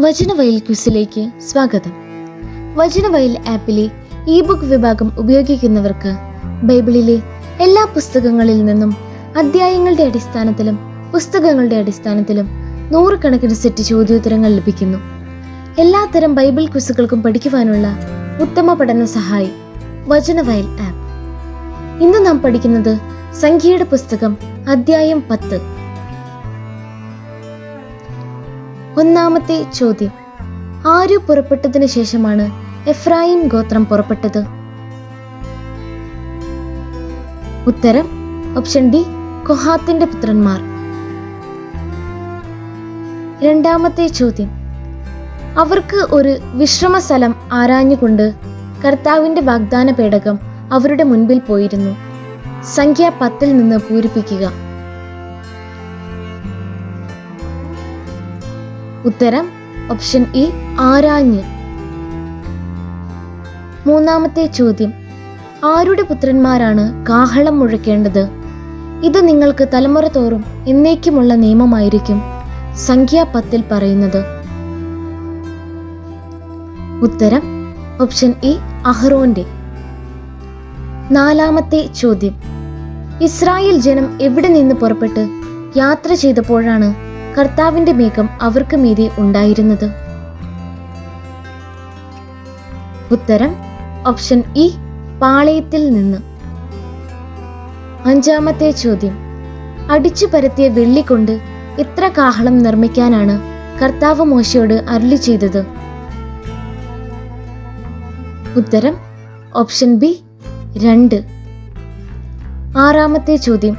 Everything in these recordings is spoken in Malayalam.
വചനവയൽ ക്വിസിലേക്ക് സ്വാഗതം. വചനവയൽ ആപ്പിലെ ഇ ബുക്ക് വിഭാഗം ഉപയോഗിക്കുന്നവർക്ക് ബൈബിളിലെ എല്ലാ പുസ്തകങ്ങളിൽ നിന്നും അധ്യായങ്ങളുടെ അടിസ്ഥാനത്തിലും പുസ്തകങ്ങളുടെ അടിസ്ഥാനത്തിലും നൂറുകണക്കിന് സെറ്റ് ചോദ്യോത്തരങ്ങൾ ലഭിക്കുന്നു. എല്ലാത്തരം ബൈബിൾ ക്വിസുകൾക്കും പഠിക്കുവാനുള്ള ഉത്തമ പഠന സഹായി വചനവയൽ ആപ്പ്. ഇന്ന് നാം പഠിക്കുന്നത് സംഖ്യയുടെ പുസ്തകം അധ്യായം പത്ത്. ഒന്നാമത്തെ ചോദ്യം. ആര് പുറപ്പെട്ടതിനു ശേഷമാണ് എഫ്രായിം ഗോത്രം പുറപ്പെട്ടത്? ഉത്തരം ഓപ്ഷൻ ഡി കൊഹാത്തിന്റെ പുത്രന്മാർ. രണ്ടാമത്തെ ചോദ്യം. അവർക്ക് ഒരു വിശ്രമ സ്ഥലം ആരാഞ്ഞുകൊണ്ട് കർത്താവിന്റെ വാഗ്ദാന പേടകം അവരുടെ മുൻപിൽ പോയിരുന്നു. സംഖ്യ പത്തിൽ നിന്ന് പൂരിപ്പിക്കുക. ഉത്തരം ഓപ്ഷൻ ഇ ആരാഞ്ഞ്. മൂന്നാമത്തെ ചോദ്യം. ആരുടെ പുത്രന്മാരാണ് കാഹളം മുഴക്കേണ്ടത്? ഇത് നിങ്ങൾക്ക് തലമുറ തോറും എന്നേക്കുമുള്ള നിയമമായിരിക്കും സംഖ്യ പത്തിൽ പറയുന്നത്. ഉത്തരം ഓപ്ഷൻ ഇ അഹ്റോന്റെ. നാലാമത്തെ ചോദ്യം. ഇസ്രായേൽ ജനം എവിടെ നിന്ന് പുറപ്പെട്ട് യാത്ര ചെയ്തപ്പോഴാണ് കർത്താവിന്റെ മേഘം അവർക്ക് മീതെ ഉണ്ടായിരുന്നത്. ഉത്തരം ഓപ്ഷൻ ഇ പാളയത്തിൽ നിന്ന്. അഞ്ചാമത്തെ ചോദ്യം. അടിച്ചു പരത്തിയ വെള്ളി കൊണ്ട് എത്ര കാഹളം നിർമ്മിക്കാനാണ് കർത്താവ് മോശയോട് അരുളി ചെയ്തത്. ഉത്തരം ഓപ്ഷൻ ബി രണ്ട്. ആറാമത്തെ ചോദ്യം.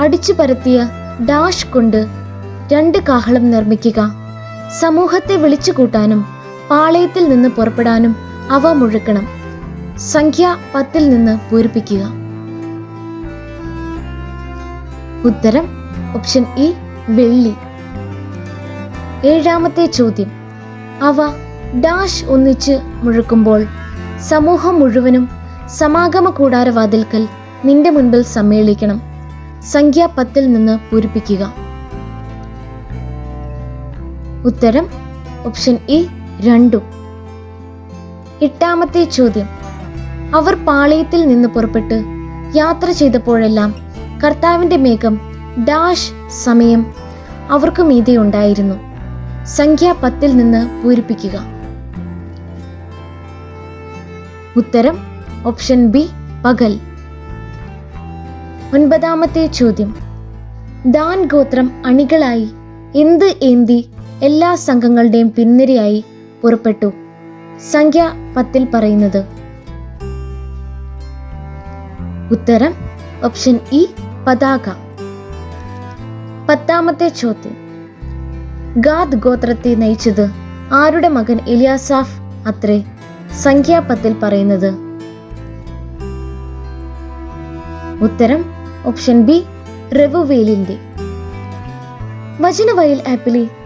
അടിച്ചു പരത്തിയ ഡാഷ് കൊണ്ട് രണ്ട് കാഹളം നിർമ്മിക്കുക. സമൂഹത്തെ വിളിച്ചു കൂട്ടാനും പാളയത്തിൽ നിന്ന് പുറപ്പെടാനും അവ മുഴക്കണം. സംഖ്യ പത്തിൽ നിന്ന് പൂരിപ്പിക്കുക. ഉത്തരം ഓപ്ഷൻ ഇ വെള്ളി. ഏഴാമത്തെ ചോദ്യം. അവ ഡാഷ് ഒന്നിച്ച് മുഴക്കുമ്പോൾ സമൂഹം മുഴുവനും സമാഗമ കൂടാരവാതിൽക്കൽ നിന്റെ മുൻപിൽ സമ്മേളിക്കണം. സംഖ്യ പത്തിൽ നിന്ന് പൂരിപ്പിക്കുക. ഉത്തരം ഓപ്ഷൻ ഇ രണ്ടും. എട്ടാമത്തെ ചോദ്യം. അവർ പാളയത്തിൽ നിന്ന് പുറപ്പെട്ട് യാത്ര ചെയ്തപ്പോഴെല്ലാം കർത്താവിന്റെ മേഘം ഡാഷ് സമയം അവർക്ക് മീതെ ഉണ്ടായിരുന്നു. സംഖ്യ പത്തിൽ നിന്ന് പൂരിപ്പിക്കുക. ഉത്തരം ഓപ്ഷൻ ബി പകൽ. ഒൻപതാമത്തെ ചോദ്യം. ദാൻ ഗോത്രം അണികളായി എന്ത് ഏന്തി എല്ലാ സംഘങ്ങളുടെയും പിൻനിരയായി പുറപ്പെട്ടു. സംഖ്യ പത്തിൽ പറയുന്നത്. ഉത്തരം ഓപ്ഷൻ ഇ പതാക. പത്താമത്തെ ചോദ്യം. ഗാദ് ഗോത്രത്തെ നയിച്ചത് ആരുടെ മകൻ ഇലിയാസാഫ് അത്രേ? സംഖ്യാപത്തിൽ പറയുന്നത്. ഉത്തരം ഓപ്ഷൻ ബി റെവുവേലിന്റെ വചനവയൽ ആപ്പിലെ